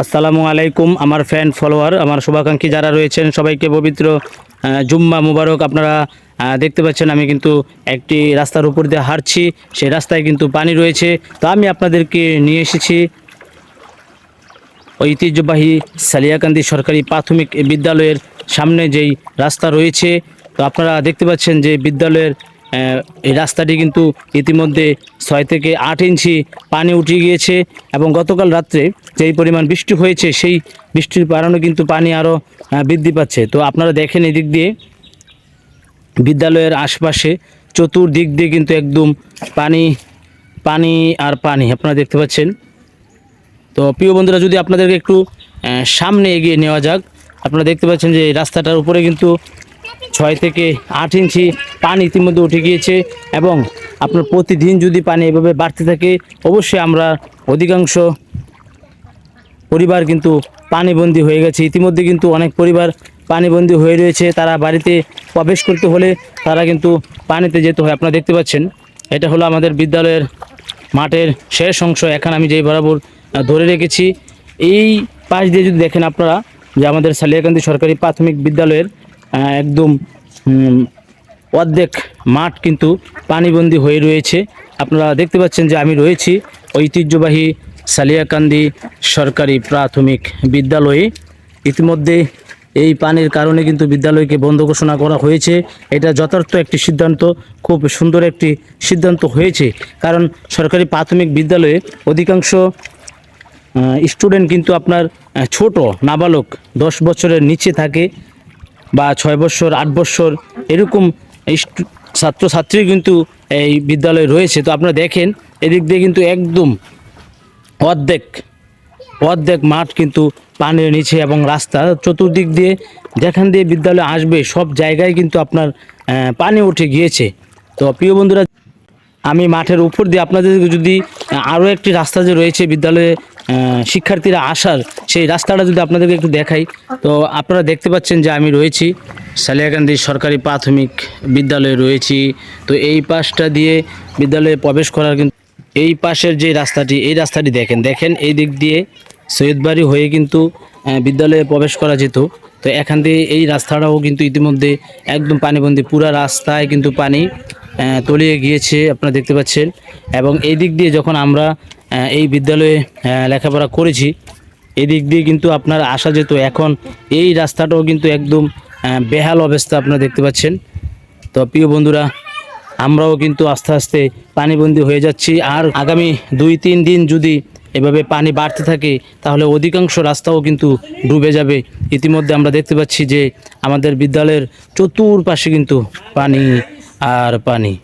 আসসালামু আলাইকুম, আমার ফ্যান ফলোয়ার আমার শুভাকাঙ্ক্ষী যারা রয়েছেন, সবাইকে পবিত্র জুম্মা মুবারক আপনারা দেখতে পাচ্ছেন, আমি কিন্তু একটি রাস্তার উপর দিয়ে হাঁটছি, সেই রাস্তায় কিন্তু পানি রয়েছে। তো আমি আপনাদেরকে নিয়ে এসেছি ঐতিহ্যবাহী সালিয়াকান্দি সরকারি প্রাথমিক বিদ্যালয়ের সামনে যেই রাস্তা রয়েছে। তো আপনারা দেখতে পাচ্ছেন যে বিদ্যালয়ের এই রাস্তাটি কিন্তু ইতিমধ্যে ছয় থেকে আট ইঞ্চি পানি উঠে গিয়েছে এবং গতকাল রাত্রে যেই পরিমাণ বৃষ্টি হয়েছে, সেই বৃষ্টির কারণে কিন্তু পানি আরও বৃদ্ধি পাচ্ছে। তো আপনারা দেখেন এদিক দিয়ে বিদ্যালয়ের আশপাশে চতুর্দিক দিয়ে কিন্তু একদম পানি পানি আর পানি আপনারা দেখতে পাচ্ছেন। তো প্রিয় বন্ধুরা, যদি আপনাদেরকে একটু সামনে এগিয়ে নেওয়া যাক, আপনারা দেখতে পাচ্ছেন যে রাস্তাটার উপরে কিন্তু ছয় থেকে আট ইঞ্চি পানি ইতিমধ্যে উঠে গিয়েছে এবং আপনার প্রতিদিন যদি পানি এভাবে বাড়তে থাকে, অবশ্যই আমরা অধিকাংশ পরিবার কিন্তু পানিবন্দী হয়ে গেছে। ইতিমধ্যে কিন্তু অনেক পরিবার পানিবন্দী হয়ে রয়েছে। তারা বাড়িতে প্রবেশ করতে হলে তারা কিন্তু পানিতে যেতে হয়। আপনারা দেখতে পাচ্ছেন, এটা হলো আমাদের বিদ্যালয়ের মাঠের শেষ অংশ। এখন আমি যেই বরাবর ধরে রেখেছি। এই পাশ দিয়ে যদি দেখেন আপনারা, যে আমাদের সালিয়াকান্দি সরকারি প্রাথমিক বিদ্যালয়ের একদম অর্ধেক মাঠ কিন্তু পানিবন্দী হয়ে রয়েছে। আপনারা দেখতে পাচ্ছেন যে আমি রয়েছি ঐতিহ্যবাহী সালিয়াকান্দি সরকারি প্রাথমিক বিদ্যালয়ে। ইতিমধ্যে এই পানির কারণে কিন্তু বিদ্যালয়কে বন্ধ ঘোষণা করা হয়েছে। এটা যথার্থ একটি সিদ্ধান্ত, খুব সুন্দর একটি সিদ্ধান্ত হয়েছে। কারণ সরকারি প্রাথমিক বিদ্যালয়ে অধিকাংশ স্টুডেন্ট কিন্তু আপনার ছোট, নাবালক, দশ বছরের নিচে থাকে। বা ছয় বছর, আট বছর এরকম ছাত্রছাত্রী কিন্তু এই বিদ্যালয়ে রয়েছে। তো আপনারা দেখেন, এদিক দিয়ে কিন্তু একদম অর্ধেক অর্ধেক মাঠ কিন্তু পানির নিচে এবং রাস্তা। চতুর্দিক দিয়ে যেখান দিয়ে বিদ্যালয় আসবে, সব জায়গায় কিন্তু আপনার পানি উঠে গিয়েছে। তো প্রিয় বন্ধুরা, আমি মাঠের উপর দিয়ে আপনাদের যদি আরও একটি রাস্তা যে রয়েছে বিদ্যালয়ে শিক্ষার্থীরা আসার সেই রাস্তাটা যদি আপনাদেরকে একটু দেখাই, তো আপনারা দেখতে পাচ্ছেন যে আমি রয়েছি সালিয়াকান্দি সরকারি প্রাথমিক বিদ্যালয়ে রয়েছি। তো এই পাশটা দিয়ে বিদ্যালয়ে প্রবেশ করার কিন্তু এই পাশের যে রাস্তাটি, এই রাস্তাটি দেখেন দেখেন এই দিক দিয়ে সৈয়দবাড়ি হয়ে কিন্তু বিদ্যালয়ে প্রবেশ করা যেত। তো এখান দিয়ে এই রাস্তাটাও কিন্তু ইতিমধ্যে একদম পানিবন্দী, পুরা রাস্তায় কিন্তু পানি তলিয়ে গিয়েছে, আপনারা দেখতে পাচ্ছেন। এবং এই দিক দিয়ে যখন আমরা এই বিদ্যালয়ে লেখাপড়া করেছি, এই দিক দিয়ে কিন্তু আপনার আসা যেত। এখন এই রাস্তাটাও কিন্তু একদম বেহাল অবস্থা আপনারা দেখতে পাচ্ছেন। তো প্রিয় বন্ধুরা, আমরাও কিন্তু আস্তে আস্তে পানিবন্দি হয়ে যাচ্ছি। আর আগামী দুই তিন দিন যদি এভাবে পানি বাড়তে থাকে, তাহলে অধিকাংশ রাস্তাও কিন্তু ডুবে যাবে। ইতিমধ্যে আমরা দেখতে পাচ্ছি যে আমাদের বিদ্যালয়ের চতুর্পাশে কিন্তু পানি আর পানি।